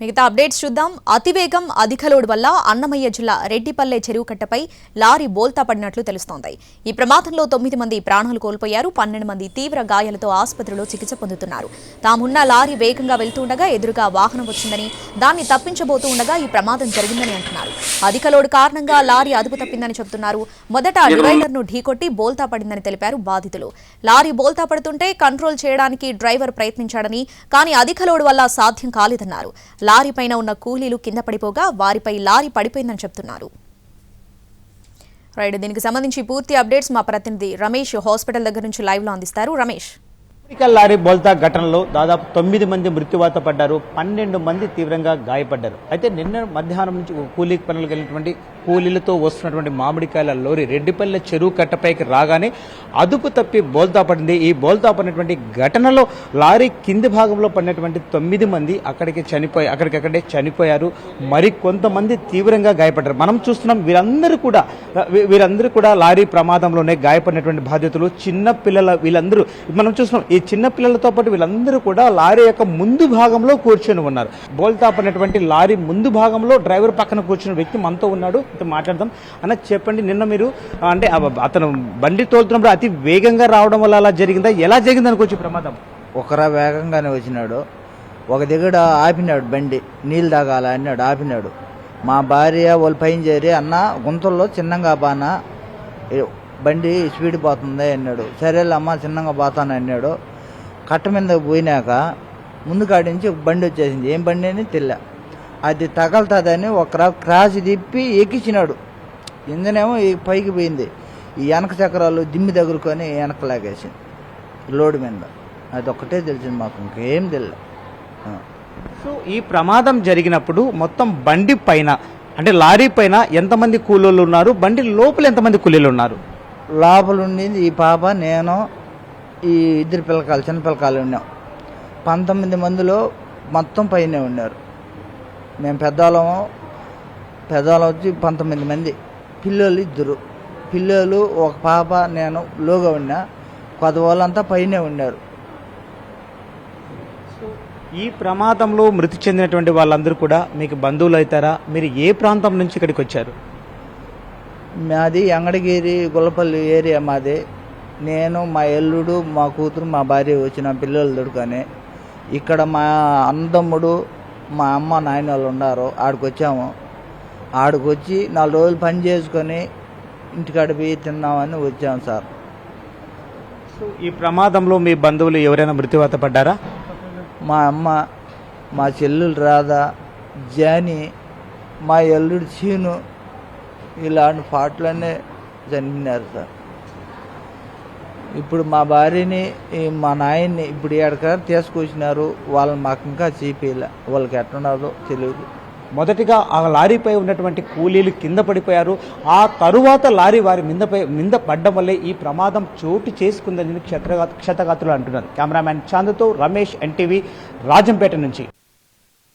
మిగతా అప్డేట్స్ చూద్దాం. అతివేగం అధిక లోడ్ వల్ల అన్నమయ్య జిల్లా రెడ్డిపల్లె చెరువు కట్టపై లారీ బోల్తా పడినట్లు తెలుస్తోంది. ఈ ప్రమాదంలో తొమ్మిది మంది ప్రాణాలు కోల్పోయారు. పన్నెండు మంది తీవ్ర గాయాలతో ఆసుపత్రిలో చికిత్స పొందుతున్నారు. తామున్న లారీ వేగంగా వెళ్తుండగా ఎదురుగా వాహనం వచ్చిందని దాన్ని తప్పించబోతూ ఉండగా ఈ ప్రమాదం జరిగిందని అంటున్నారు. అధిక లోడ్ కారణంగా లారీ అదుపు తప్పిందని చెబుతున్నారు. మొదట డ్రైవర్ను ఢీకొట్టి బోల్తా పడిందని తెలిపారు బాధితులు. లారీ బోల్తా పడుతుంటే కంట్రోల్ చేయడానికి డ్రైవర్ ప్రయత్నించాడని కానీ అధిక లోడ్ వల్ల సాధ్యం కాలేదన్నారు. లారీ పైన ఉన్న కూలీలు కింద పడిపోగా వారిపై లారీ పడిపోయిందని చెప్తున్నారు. రైట్ దీనికి సంబంధించి పూర్తి అప్డేట్స్ మా ప్రతినిధి రమేష్ హాస్పిటల్ దగ్గర నుంచి లైవ్లో అందిస్తారు. రమేష్. ఎలక్ట్రికల్ లారీ బోల్తా ఘటనలో దాదాపు తొమ్మిది మంది మృత్యువాత పడ్డారు పన్నెండు మంది తీవ్రంగా గాయపడ్డారు. అయితే నిన్న మధ్యాహ్నం నుంచి కూలీ పనులకు వెళ్ళినటువంటి కూలీలతో వస్తున్నటువంటి మామిడికాయల లోరీ రెడ్డిపల్లె చెరువు కట్టపైకి రాగానే అదుపు తప్పి బోల్తా పడింది. ఈ బోల్తా పడినటువంటి ఘటనలో లారీ కింది భాగంలో పడినటువంటి తొమ్మిది మంది అక్కడికి చనిపోయి అక్కడికక్కడే చనిపోయారు. మరి కొంతమంది తీవ్రంగా గాయపడ్డారు. మనం చూస్తున్నాం వీరందరూ కూడా వీరందరూ కూడా లారీ ప్రమాదంలోనే గాయపడినటువంటి బాధ్యతలు. చిన్న పిల్లల వీళ్ళందరూ మనం చూస్తున్నాం ఈ చిన్నపిల్లలతో పాటు వీళ్ళందరూ కూడా లారీ యొక్క ముందు భాగంలో కూర్చొని ఉన్నారు. బోల్తాప్ అనేటువంటి లారీ ముందు భాగంలో డ్రైవర్ పక్కన కూర్చున్న వ్యక్తి మనతో ఉన్నాడు. మాట్లాడదాం. అన్న చెప్పండి నిన్న మీరు అంటే అతను బండి తోలుతున్నప్పుడు అతి వేగంగా రావడం వల్ల అలా జరిగిందా? ఎలా జరిగింది అనుకోవచ్చు ప్రమాదం. ఒకరా వేగంగానే వచ్చినాడు. ఒక దగ్గర ఆపినాడు బండి. నీళ్ళు తాగాల అన్నాడు ఆపినాడు. మా భార్య వాళ్ళు పైన చేరి అన్న గుంతల్లో చిన్నంగా బానా. బండి స్పీడ్ పోతుంది అన్నాడు. సరేలే అమ్మ చిన్నగా పోతాను అన్నాడు. కట్ట మీద పోయినాక ముందు కాడించి నుంచి బండి వచ్చేసింది. ఏం బండి అని తెల్ల. అది తగలుతుందని ఒక క్రాస్ తిప్పి ఎక్కించినాడు. ఇంజనేమో ఈ పైకి పోయింది. ఈ వెనక చక్రాలు దిమ్మి దగ్గరుకొని వెనక లాగేసింది. లోడ్ మీద. అది ఒక్కటే తెలిసింది మాకు. ఇంకేం తెలియదు సో ఈ ప్రమాదం జరిగినప్పుడు మొత్తం బండి పైన అంటే లారీ పైన ఎంతమంది కూలీలు ఉన్నారు? బండి లోపల ఎంతమంది కూలీలు ఉన్నారు? లోపల ఉండింది ఈ పాప నేను ఈ ఇద్దరు పిల్లకాయలు చిన్న పిల్లకాయలు ఉన్నాం. పంతొమ్మిది మందిలో మొత్తం పైనే ఉన్నారు. మేము పెద్దవాళ్ళము పెద్దవాళ్ళం వచ్చి పంతొమ్మిది మంది. పిల్లలు ఇద్దరు. పిల్లలు ఒక పాప నేను లోగా ఉన్నా. కొత్త వాళ్ళంతా పైనే ఉన్నారు. ఈ ప్రమాదంలో మృతి చెందినటువంటి వాళ్ళందరూ కూడా మీకు బంధువులు అవుతారా? మీరు ఏ ప్రాంతం నుంచి ఇక్కడికి వచ్చారు? మాది ఎంగడగిరి గుల్లపల్లి ఏరియా మాది. నేను మా ఎల్లుడు మా కూతురు మా భార్య వచ్చిన పిల్లలు దొడుకొని ఇక్కడ మా అన్నదమ్ముడు మా అమ్మ నాయన వాళ్ళు ఉన్నారు. ఆడికి వచ్చాము. ఆడికి వచ్చి నాలుగు రోజులు పని చేసుకొని ఇంటికాడ పోయి తిన్నామని వచ్చాము సార్. సో ఈ ప్రమాదంలో మీ బంధువులు ఎవరైనా మృత్యువాత పడ్డారా? మా అమ్మ మా చెల్లులు రాధా జాని మా ఎల్లుడు చీను ఇలాంటి పాటలన్నీ జరిగినారు సార్. ఇప్పుడు మా భార్యని మా నాయన్ని ఇప్పుడు ఎక్కడ తీసుకొచ్చినారు. వాళ్ళని మాకు ఇంకా చూపించలే వాళ్ళకి ఎట్టున్నారో తెలియదు మొదటిగా ఆ లారీపై ఉన్నటువంటి కూలీలు కింద పడిపోయారు. ఆ తరువాత లారీ వారి మిందపై మింద పడ్డం వల్లే ఈ ప్రమాదం చోటు చేసుకుందని క్షతగా క్షతగాతులు అంటున్నారు. కెమెరామ్యాన్ చాందుతో రమేష్ ఎన్టీవీ రాజంపేట నుంచి.